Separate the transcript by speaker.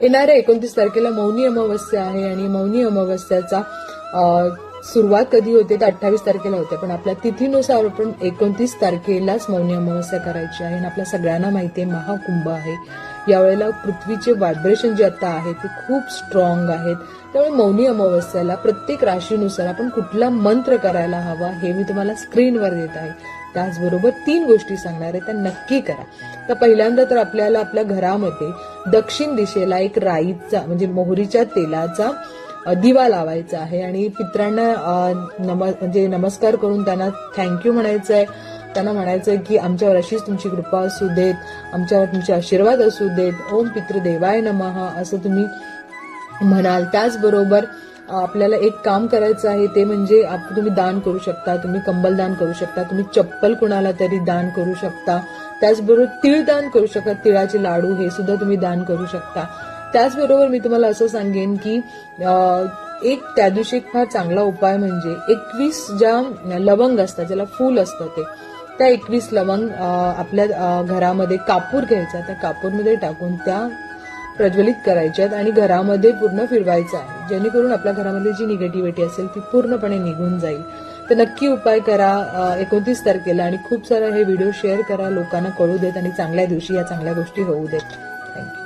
Speaker 1: येणाऱ्या एकोणतीस तारखेला मौनी अमावस्या आहे आणि मौनी अमावस्याचा सुरुवात कधी होते तर अठ्ठावीस तारखेला होते पण आपल्या तिथीनुसार आपण एकोणतीस तारखेलाच मौनी अमावस्या करायची आहे आणि आपल्या सगळ्यांना माहिती आहे महाकुंभ आहे. यावेळेला पृथ्वीचे व्हायब्रेशन जे आता आहे ते खूप स्ट्रॉंग आहेत. त्यामुळे मौनी अमावस्याला प्रत्येक राशीनुसार आपण कुठला मंत्र करायला हवा हे मी तुम्हाला स्क्रीनवर देत आहे. त्याचबरोबर तीन गोष्टी सांगणार आहे त्या नक्की करा. तर पहिल्यांदा तर आपल्याला आपल्या घरामध्ये दक्षिण दिशेला एक राईचा म्हणजे मोहरीच्या तेलाचा दिवा लावायचा आहे आणि पित्रांना नम म्हणजे नमस्कार करून त्यांना थँक्यू म्हणायचं आहे त्यांना म्हणायचं आहे की आमच्यावर अशीच तुमची कृपा असू देत आमच्यावर तुमचे आशीर्वाद असू देत. ओम पितृदेवाय नमः असं तुम्ही म्हणाल. त्याचबरोबर आपल्याला एक काम करायचं आहे ते म्हणजे तुम्ही दान करू शकता तुम्ही कंबल दान करू शकता तुम्ही चप्पल कुणाला तरी दान करू शकता. त्याचबरोबर तीळ दान करू शकता तिळाचे लाडू हे सुद्धा तुम्ही दान करू शकता. त्याचबरोबर मी तुम्हाला असं सांगेन की एक त्या दिवशी एक फार चांगला उपाय म्हणजे एकवीस ज्या लवंग असतात ज्याला फूल असतं ते त्या एकवीस लवंग आपल्या घरामध्ये कापूर घ्यायचा त्या कापूरमध्ये टाकून त्या प्रज्वलित करायच्यात आणि घरामध्ये पूर्ण फिरवायचं आहे. जेणेकरून आपल्या घरामध्ये जी निगेटिव्हिटी असेल ती पूर्णपणे निघून जाईल. तर नक्की उपाय करा एकोणतीस तारखेला आणि खूप सारा हे व्हिडिओ शेअर करा लोकांना कळू देत आणि चांगल्या दिवशी या चांगल्या गोष्टी होऊ देत. थँक्यू